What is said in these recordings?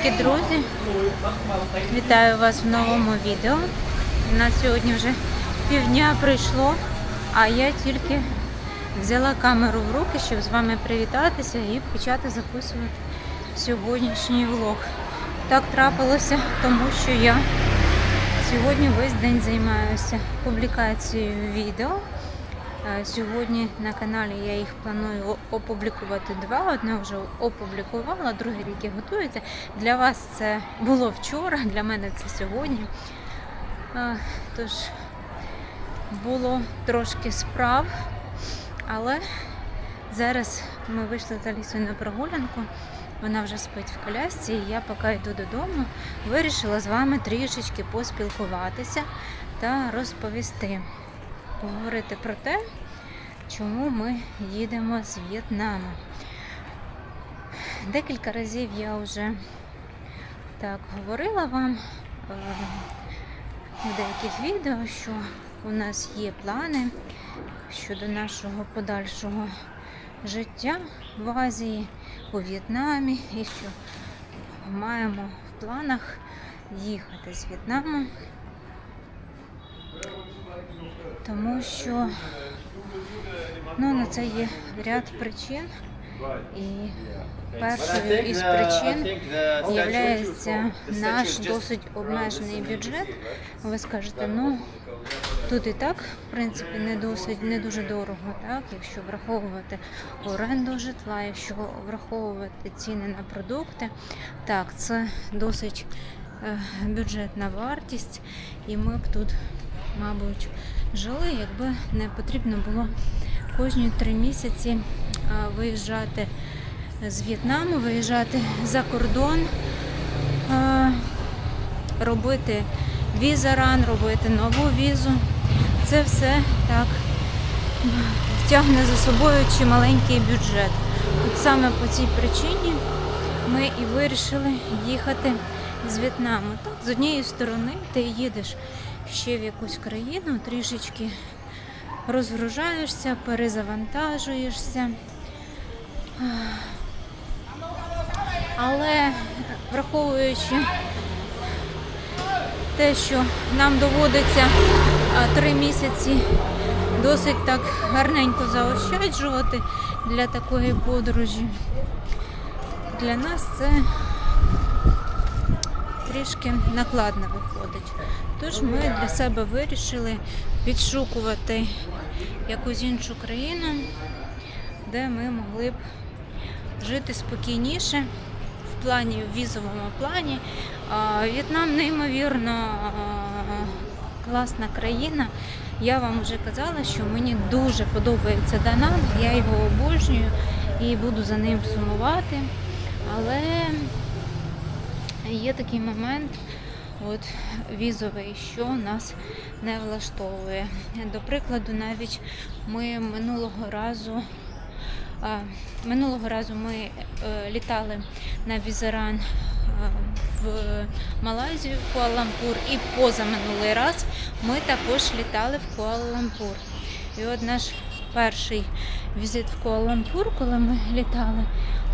Привітики, друзі! Вітаю вас в новому відео. У нас сьогодні вже півдня пройшло, а я тільки взяла камеру в руки, щоб з вами привітатися і почати записувати сьогоднішній влог. Так трапилося, тому що я сьогодні весь день займаюся публікацією відео. Сьогодні на каналі я їх планую опублікувати два. Одне вже опублікувала, друге тільки готується. Для вас це було вчора, для мене це сьогодні. Тож було трошки справ, але зараз ми вийшли з Алісою на прогулянку. Вона вже спить в колясці, і я поки йду додому, вирішила з вами трішечки поспілкуватися та розповісти поговорити про те, чому ми їдемо з В'єтнаму. Декілька разів я вже так говорила вам е, в деяких відео, що у нас є плани щодо нашого подальшого життя в Азії, у В'єтнамі, і що маємо в планах їхати з В'єтнаму тому що ну, на це є ряд причин. І першою із причин є наш досить обмежений бюджет. Ви скажете, ну тут і так, в принципі, не досить не дуже дорого, так, якщо враховувати оренду житла, якщо враховувати ціни на продукти, так, це досить е, бюджетна вартість, і ми б тут, мабуть, жили, якби не потрібно було кожні три місяці виїжджати з В'єтнаму, виїжджати за кордон, робити візаран, робити нову візу. Це все так тягне за собою чималенький бюджет. От саме по цій причині ми і вирішили їхати з В'єтнаму. Так, з однієї сторони ти їдеш ще в якусь країну, трішечки розгружаєшся, перезавантажуєшся. Але враховуючи те, що нам доводиться три місяці досить так гарненько заощаджувати для такої подорожі, для нас це трішки накладно виходить. Тож ми для себе вирішили відшукувати якусь іншу країну, де ми могли б жити спокійніше в плані, в візовому плані. В'єтнам неймовірно класна країна. Я вам вже казала, що мені дуже подобається Данан, я його обожнюю і буду за ним сумувати. Але є такий момент, от візовий, що нас не влаштовує. До прикладу, навіть ми минулого разу. Минулого разу ми е, літали на Візаран е, в Малайзію, в Куала-Лампур, і позаминулий раз ми також літали в Куала-Лампур. І от наш перший візит в Куала-Лампур, коли ми літали,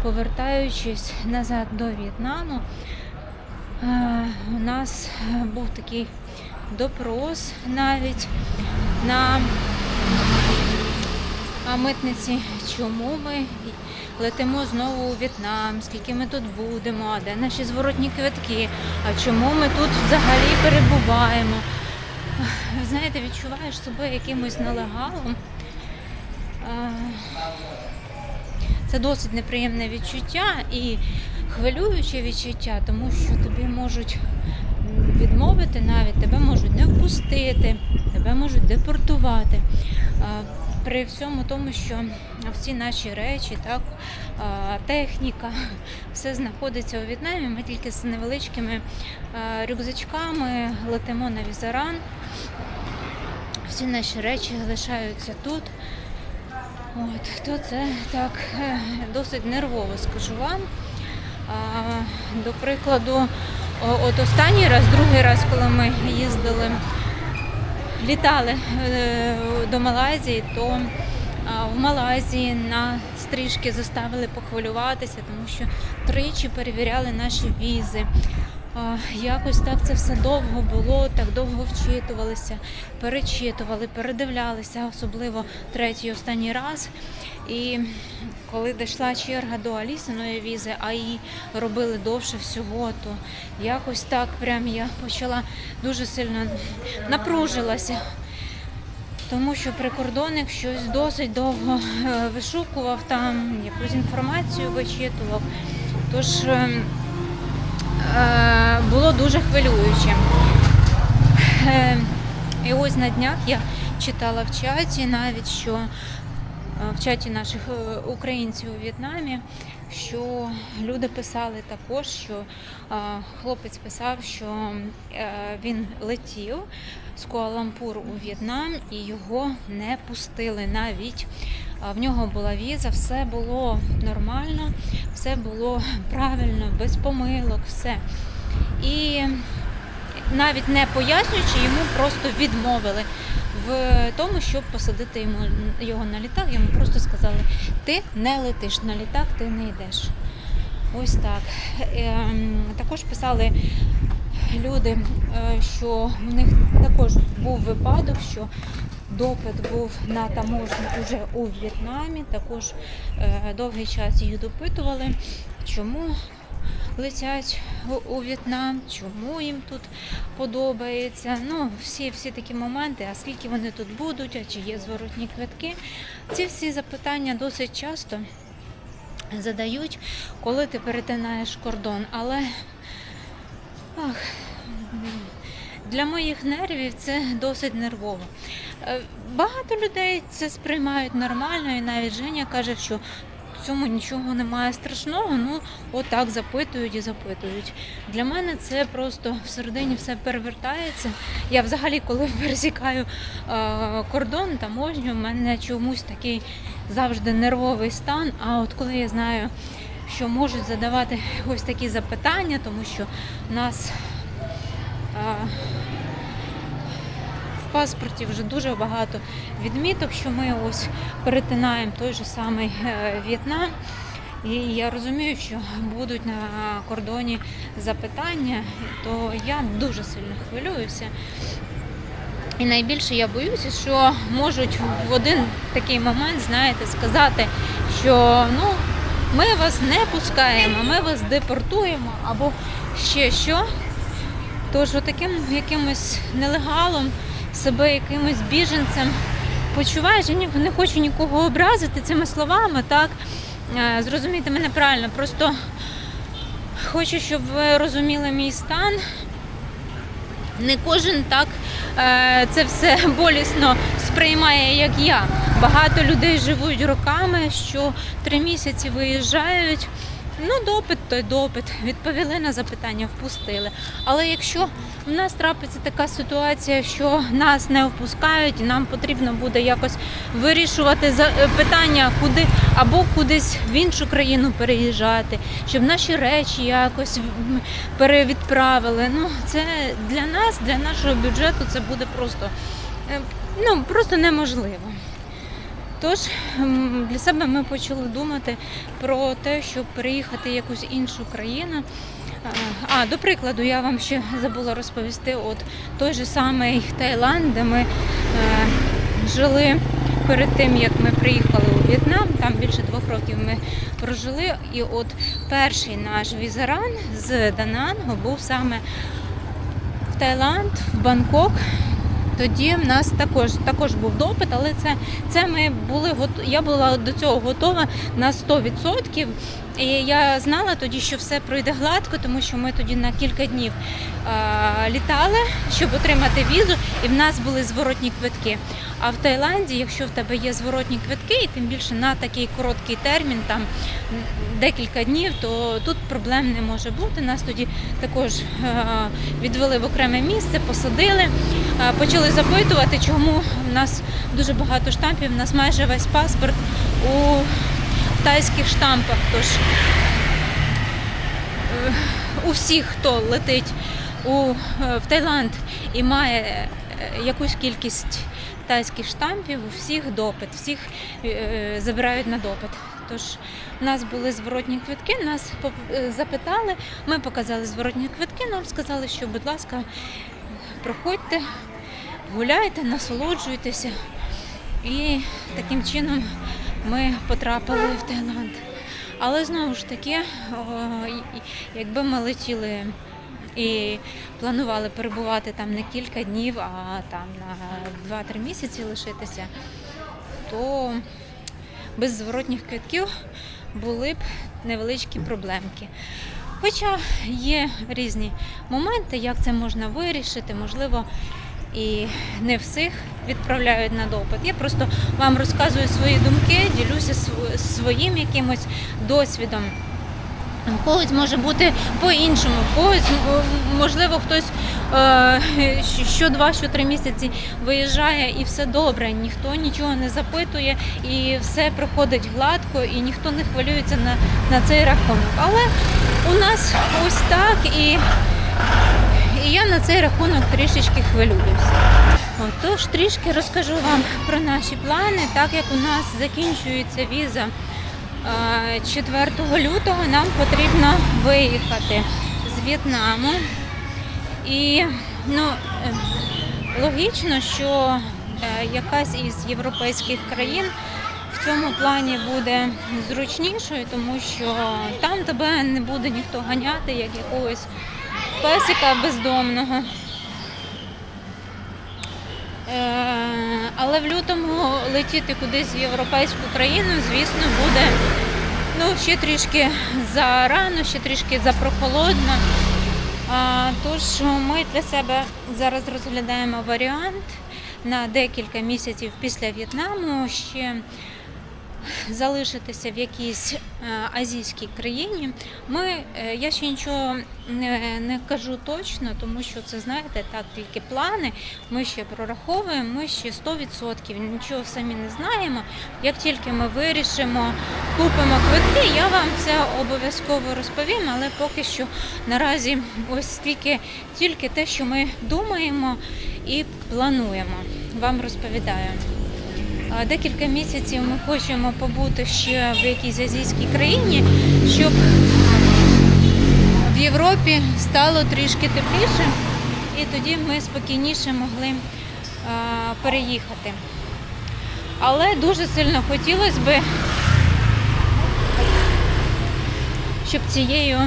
повертаючись назад до В'єтнаму, у нас е, був такий допрос навіть на митниці, чому ми летимо знову у В'єтнам, скільки ми тут будемо, а де наші зворотні квитки, а чому ми тут взагалі перебуваємо. Ви знаєте, відчуваєш себе якимось нелегалом. Це досить неприємне відчуття і хвилююче відчуття, тому що тобі можуть відмовити навіть, тебе можуть не впустити, тебе можуть депортувати. При всьому тому, що всі наші речі, так, техніка, все знаходиться у В'єтнамі. Ми тільки з невеличкими рюкзачками летимо на візаран. Всі наші речі залишаються тут. От, то це так е, досить нервово, скажу вам. До прикладу, от останній раз, другий раз, коли ми їздили, літали е, до Малайзії, то В Малайзії нас трішки заставили похвилюватися, тому що тричі перевіряли наші візи. Якось так це все довго було, так довго вчитувалися, перечитували, передивлялися, особливо третій останній раз. І коли дійшла черга до Алісиної візи, а її робили довше всього, то якось так прям я почала дуже сильно напружилася. Тому що прикордонник щось досить довго е, вишукував там, якусь інформацію вичитував. Тож е, е, було дуже хвилююче. Е, І ось на днях я читала в чаті навіть, що е, в чаті наших е, українців у В'єтнамі, що люди писали також, що е, хлопець писав, що е, він летів з Куала-Лампуру у В'єтнам і його не пустили навіть. В нього була віза, все було нормально, все було правильно, без помилок, все. І навіть не пояснюючи, йому просто відмовили в тому, щоб посадити йому його на літак. Йому просто сказали: ти не летиш на літак, ти не йдеш. Ось так. Ем, Також писали люди, е, що в них також був випадок, що допит був на таможню уже у В'єтнамі. Також е, довгий час їх допитували, чому летять у В'єтнам, чому їм тут подобається. Ну, всі, всі такі моменти, а скільки вони тут будуть, а чи є зворотні квитки. Ці всі запитання досить часто задають, коли ти перетинаєш кордон. Але ах, для моїх нервів це досить нервово. Е, Багато людей це сприймають нормально, і навіть Женя каже, що в цьому нічого немає страшного. Ну, отак запитують і запитують. Для мене це просто всередині все перевертається. Я взагалі, коли пересікаю е, кордон, таможню, в мене чомусь такий завжди нервовий стан. А от коли я знаю, що можуть задавати ось такі запитання, тому що нас в паспорті вже дуже багато відміток, що ми ось перетинаємо той же самий е, В'єтнам. І я розумію, що будуть на кордоні запитання, то я дуже сильно хвилююся. І найбільше я боюся, що можуть в один такий момент, знаєте, сказати, що ну, ми вас не пускаємо, ми вас депортуємо або ще що. Тож таким якимось нелегалом, себе якимось біженцем почуваєш, я не хочу нікого образити цими словами, так? Е, Зрозумійте мене правильно, просто хочу, щоб ви розуміли мій стан. Не кожен так е, це все болісно сприймає, як я. Багато людей живуть роками, що три місяці виїжджають. Ну, допит той допит, відповіли на запитання, впустили. Але якщо в нас трапиться така ситуація, що нас не впускають, і нам потрібно буде якось вирішувати е, питання, куди або кудись в іншу країну переїжджати, щоб наші речі якось перевідправили. Ну, це для нас, для нашого бюджету, це буде просто, е, ну, просто неможливо. Тож для себе ми почали думати про те, щоб переїхати в якусь іншу країну. А, до прикладу, я вам ще забула розповісти, от той же самий Таїланд, де ми е, жили перед тим, як ми приїхали у В'єтнам, там більше двох років ми прожили. І от перший наш візаран з Данангу був саме в Таїланд, в Бангкок. Тоді в нас також також був допит, але це, це ми були Я була до цього готова на 100%. І я знала тоді, що все пройде гладко, тому що ми тоді на кілька днів літали, щоб отримати візу, і в нас були зворотні квитки. А в Таїланді, якщо в тебе є зворотні квитки, і тим більше на такий короткий термін, там декілька днів, то тут проблем не може бути. Нас тоді також відвели в окреме місце, посадили, почали запитувати, чому в нас дуже багато штампів, у нас майже весь паспорт у тайських штампах. Тож е, у всіх, хто летить у, е, в Таїланд і має е, якусь кількість тайських штампів, у всіх допит, всіх забирають на допит. Тож у нас були зворотні квитки, нас запитали, ми показали зворотні квитки, нам сказали, що, будь ласка, проходьте, гуляйте, насолоджуйтеся. І таким чином ми потрапили в Таїланд. Але знову ж таки, якби ми летіли і планували перебувати там не кілька днів, а там на 2-3 місяці лишитися, то без зворотніх квитків були б невеличкі проблемки. Хоча є різні моменти, як це можна вирішити, можливо, і не всіх відправляють на допит. Я просто вам розказую свої думки, ділюся своїм якимось досвідом. У когось може бути по-іншому, у когось, можливо, хтось е, що два, що три місяці виїжджає і все добре, ніхто нічого не запитує, і все проходить гладко, і ніхто не хвилюється на, на цей рахунок. Але у нас ось так, і, і я на цей рахунок трішечки хвилююся. Отож, трішки розкажу вам про наші плани, так як у нас закінчується віза. Е, 4 лютого нам потрібно виїхати з В'єтнаму. І ну, е, логічно, що е, якась із європейських країн в цьому плані буде зручнішою, тому що там тебе не буде ніхто ганяти, як якогось песика бездомного. Е, Але в лютому летіти кудись в європейську країну, звісно, буде ну, ще трішки зарано, ще трішки запрохолодно. Тож ми для себе зараз розглядаємо варіант на декілька місяців після В'єтнаму ще залишитися в якійсь е, азійській країні. Ми, е, я ще нічого не, не кажу точно, тому що це, знаєте, так тільки плани. Ми ще прораховуємо, ми ще 100% нічого самі не знаємо. Як тільки ми вирішимо, купимо квитки, я вам це обов'язково розповім, але поки що наразі ось тільки, тільки те, що ми думаємо і плануємо. Вам розповідаю. А, Декілька місяців ми хочемо побути ще в якійсь азійській країні, щоб в Європі стало трішки тепліше, і тоді ми спокійніше могли переїхати. Але дуже сильно хотілося би, щоб цією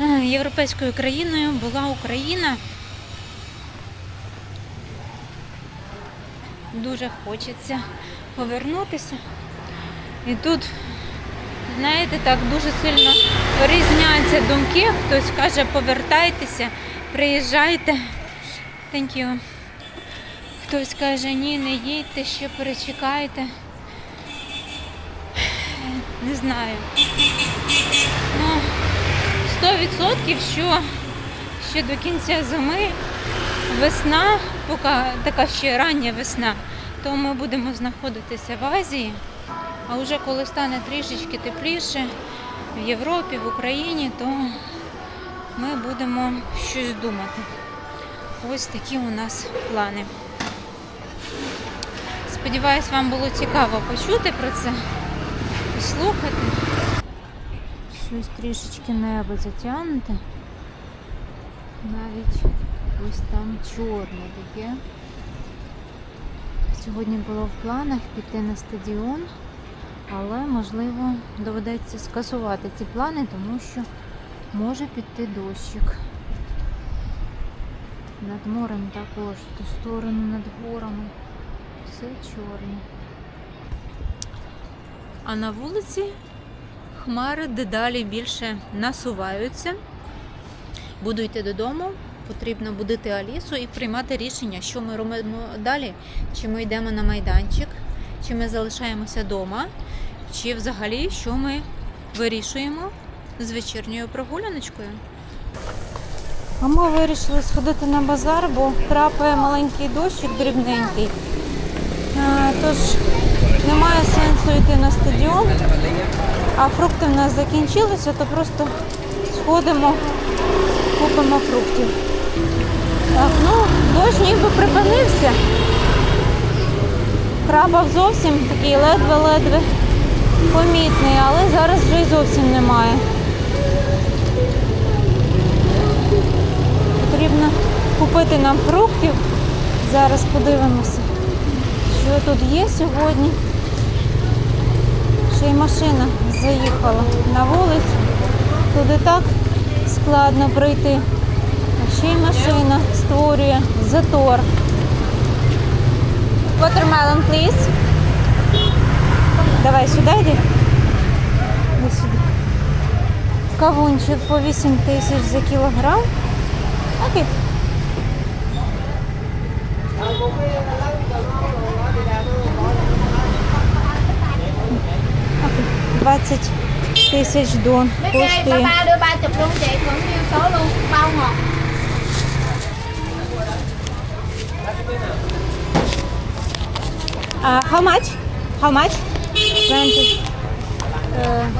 е, європейською країною була Україна. Дуже хочеться повернутися. І тут, знаєте, так дуже сильно різняться думки. Хтось каже, повертайтеся, приїжджайте. Thank you. Хтось каже, ні, не їдьте, ще перечекайте. Не знаю. Ну, 100% що ще до кінця зими весна, поки така ще рання весна, то ми будемо знаходитися в Азії. А вже коли стане трішечки тепліше в Європі, в Україні, то ми будемо щось думати. Ось такі у нас плани. Сподіваюсь, вам було цікаво почути про це, послухати. Щось трішечки небо затягнуте. Навіть ось там чорне таке. Сьогодні було в планах піти на стадіон, але можливо доведеться скасувати ці плани, тому що може піти дощик. Над морем також, в ту сторону над горами. Все чорне. А на вулиці хмари дедалі більше насуваються. Буду йти додому, потрібно будити Алісу і приймати рішення, що ми робимо далі. Чи ми йдемо на майданчик, чи ми залишаємося вдома, чи взагалі що ми вирішуємо з вечірньою прогуляночкою. А ми вирішили сходити на базар, бо трапає маленький дощик дрібненький. Тож немає сенсу йти на стадіон, а фрукти в нас закінчилися, то просто сходимо, купимо фруктів. Так, ну, дощ ніби припинився, крабав зовсім такий ледве-ледве помітний, але зараз вже й зовсім немає. Потрібно купити нам фруктів. Зараз подивимося, що тут є сьогодні. Ще й машина заїхала на вулицю. Туди так складно пройти. Ще й машина створює затор. Watermelon, please. Давай сюди йди. Кавунчик по 8 тисяч за кілограм. Окей. Окей. 20 тисяч дон Mấy cây ba коштує. ba đưa ba chục luôn chị vẫn nhiêu số luôn bao ngọt Uh, how much? How much? 20. Uh,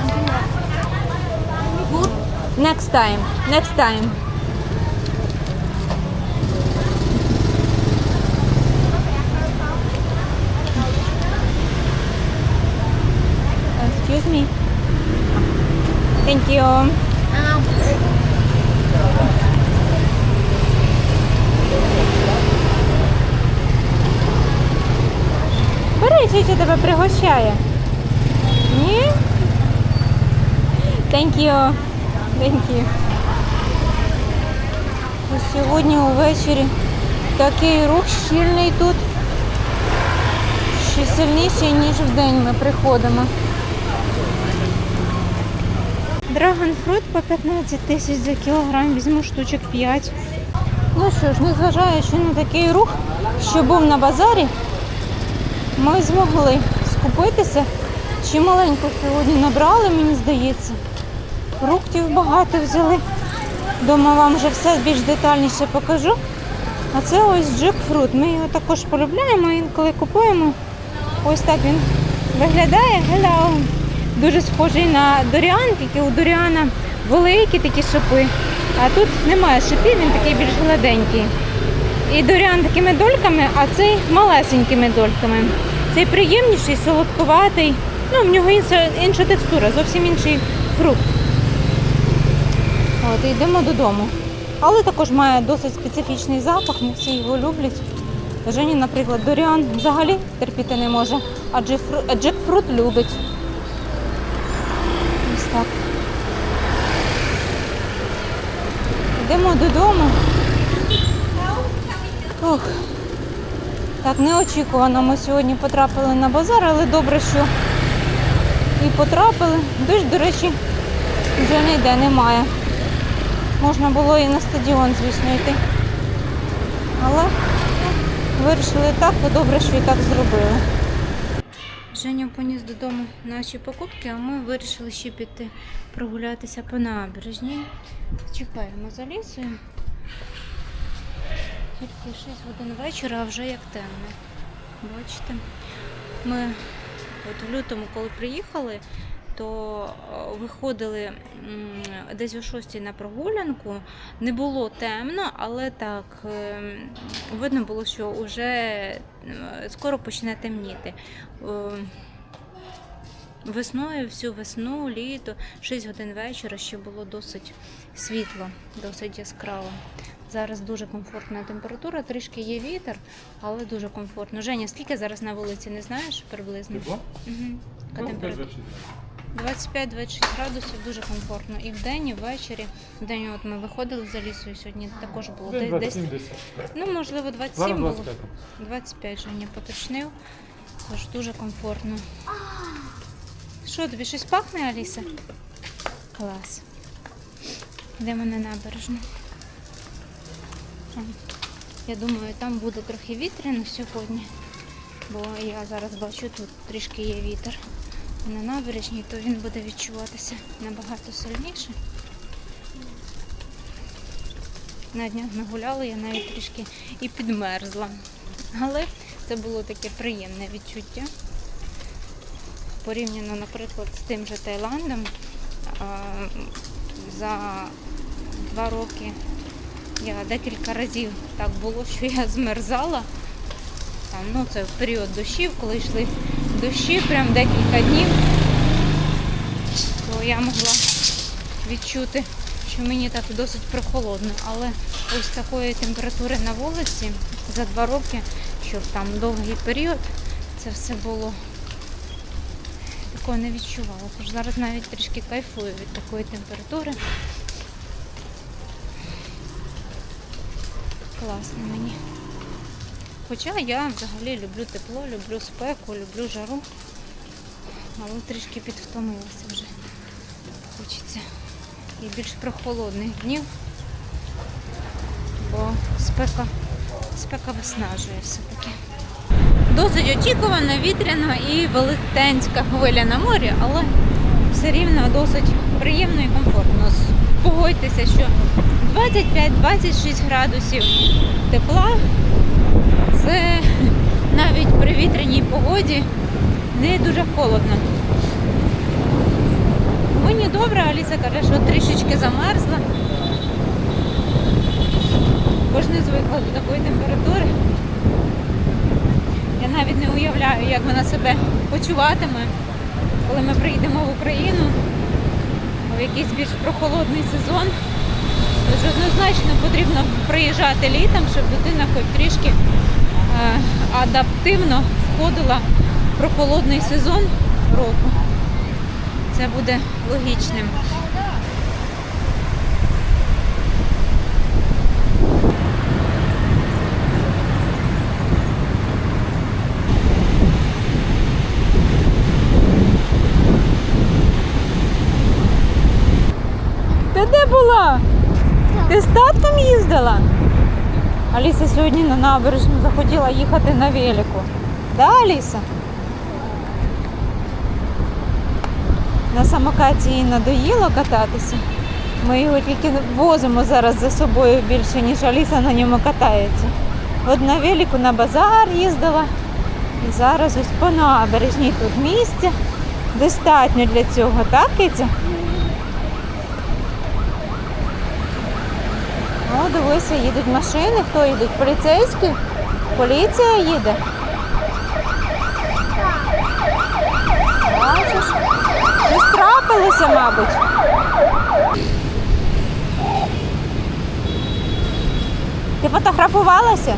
next time. Next time. Excuse me. Thank you. Бери, що тебе пригощає. Ні? Thank you. Thank you. Ось Сьогодні увечері такий рух щільний тут. Ще сильніший, ніж в день ми приходимо. Драгонфрут по 15 тисяч за кілограм, візьму штучок 5. Ну що ж, незважаючи на такий рух, що був на базарі, ми змогли скупитися. Чи маленько сьогодні набрали, мені здається. Фруктів багато взяли. Дома вам вже все більш детальніше покажу. А це ось джекфрут. Ми його також полюбляємо, інколи купуємо. Ось так він виглядає. Hello. Дуже схожий на доріан, тільки у доріана великі такі шипи. А тут немає шипів, він такий більш гладенький. І доріан такими дольками, а цей малесенькими дольками. Цей приємніший, солодкуватий. Ну, в нього інша, інша текстура, зовсім інший фрукт. От, йдемо додому. Але також має досить специфічний запах, не всі його люблять. Жені, наприклад, доріан взагалі терпіти не може, а джекфрут любить. Ось так. Йдемо додому. Ох. Так, неочікувано ми сьогодні потрапили на базар, але добре, що і потрапили. Дощ, до речі, вже ніде немає. Можна було і на стадіон, звісно, йти. Але ну, вирішили так, то добре, що і так зробили. Женя поніс додому наші покупки, а ми вирішили ще піти прогулятися по набережній. Чекаємо за лісою. Тільки 6 годин вечора, а вже як темно. Бачите? Ми от в лютому, коли приїхали, то е, виходили десь о 6 на прогулянку. Не було темно, але так е, видно було, що вже е, скоро почне темніти. Весною, всю весну, літо, 6 годин вечора ще було досить світло, досить яскраво. Зараз дуже комфортна температура, трішки є вітер, але дуже комфортно. Женя, скільки зараз на вулиці, не знаєш приблизно? Тепло? Угу. Яка Ну, температура? 25-26 градусів дуже комфортно. І вдень, і ввечері. Вдень от ми виходили за лісою сьогодні також було Десь десь, десь ну можливо 27 було. 25. 25 Женя поточнив. Тож дуже комфортно. Що, тобі щось пахне, Аліса? Клас. Йдемо на набережну. Я думаю, там буде трохи вітряно сьогодні, бо я зараз бачу, тут трішки є вітер. На набережній, то він буде відчуватися набагато сильніше. На днях ми гуляли, я навіть трішки і підмерзла. Але це було таке приємне відчуття. Порівняно, наприклад, з тим же Таїландом. За два роки я декілька разів так було, що я змерзала. там, ну це в період дощів, коли йшли дощі, прям декілька днів, то я могла відчути, що мені так досить прохолодно. Але ось такої температури на вулиці за два роки, щоб там довгий період, це все було такого не відчувала. Тож зараз навіть трішки кайфую від такої температури. Класно мені. Хоча я взагалі люблю тепло, люблю спеку, люблю жару. Але трішки підвтомилася вже. Хочеться і більш прохолодних днів, бо спека, спека виснажує все-таки. Досить очікувана, вітряна і велетенська хвиля на морі, але все рівно досить приємно і комфортно. Погодьтеся, що 25-26 градусів тепла це навіть при вітряній погоді не дуже холодно. Мені добре, Аліса каже, що трішечки замерзла. Бо ж не звикла до такої температури. Я навіть не уявляю, як вона себе почуватиме, коли ми приїдемо в Україну в якийсь більш прохолодний сезон. Тож однозначно потрібно приїжджати літом, щоб дитина хоч трішки е, адаптивно входила в прохолодний сезон року. Це буде логічним. Ти де була? Ти з татком їздила? Аліса сьогодні на набережну захотіла їхати на велику. Да, Аліса? На самокаті їй надоїло кататися. Ми його тільки возимо зараз за собою більше, ніж Аліса на ньому катається. От на велику на базар їздила. І зараз ось по набережній тут місця. Достатньо для цього, так, Киця? О, дивися, їдуть машини. Хто їдуть? Поліцейські? Поліція їде. Бачиш? Щось трапилося, мабуть. Ти фотографувалася?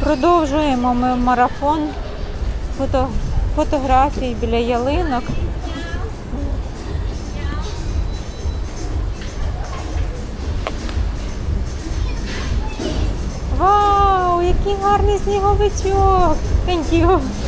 Продовжуємо ми марафон фото, фотографій біля ялинок. Вау, який гарний сніговичок! Thank.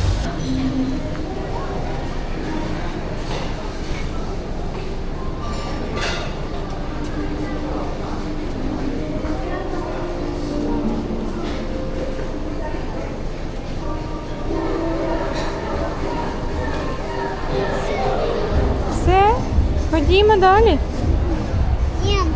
Ходімо далі. Ем.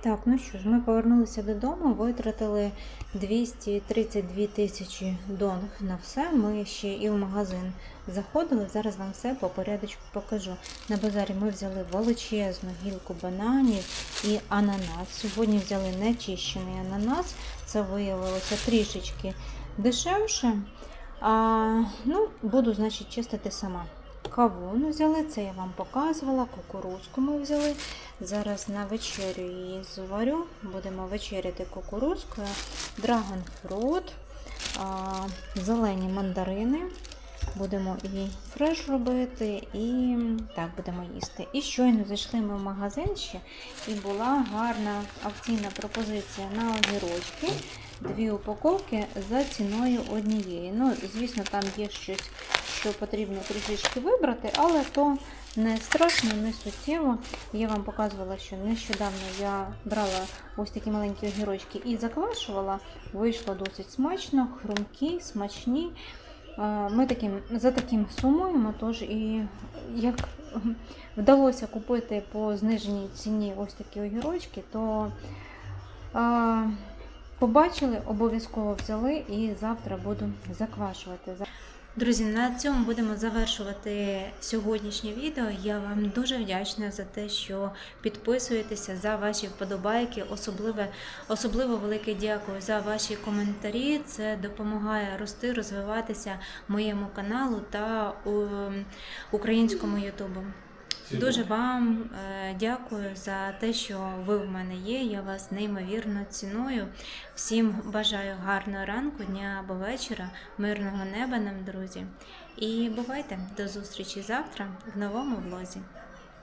Так, ну що ж, ми повернулися додому, витратили 232 тисячі донг на все. Ми ще і в магазин заходили. Зараз вам все по порядочку покажу. На базарі ми взяли величезну гілку бананів і ананас. Сьогодні взяли нечищений ананас. Це виявилося трішечки дешевше. А, ну, буду, значить, чистити сама. Кавун взяли, це я вам показувала, кукурузку ми взяли. Зараз на вечерю її зварю. Будемо вечеряти кукурузкою, драгонфрут, зелені мандарини. Будемо і фреш робити, і так будемо їсти. І щойно зайшли ми в магазин ще, і була гарна акційна пропозиція на огірочки. Дві упаковки за ціною однієї. Ну, звісно, там є щось, що потрібно трішечки вибрати, але то не страшно, не суттєво. Я вам показувала, що нещодавно я брала ось такі маленькі огірочки і заквашувала. Вийшло досить смачно, хрумкі, смачні. Е, Ми таким, за таким сумуємо, тож і як вдалося купити по зниженій ціні ось такі огірочки, то а, побачили, обов'язково взяли і завтра буду заквашувати. Друзі, на цьому будемо завершувати сьогоднішнє відео. Я вам дуже вдячна за те, що підписуєтеся за ваші вподобайки. Особливе, особливо велике дякую за ваші коментарі. Це допомагає рости, розвиватися моєму каналу та ем, українському Ютубу. Дуже вам е, дякую за те, що ви в мене є. Я вас неймовірно ціную. Всім бажаю гарного ранку, дня або вечора, мирного неба нам, друзі. І бувайте до зустрічі завтра в новому влозі.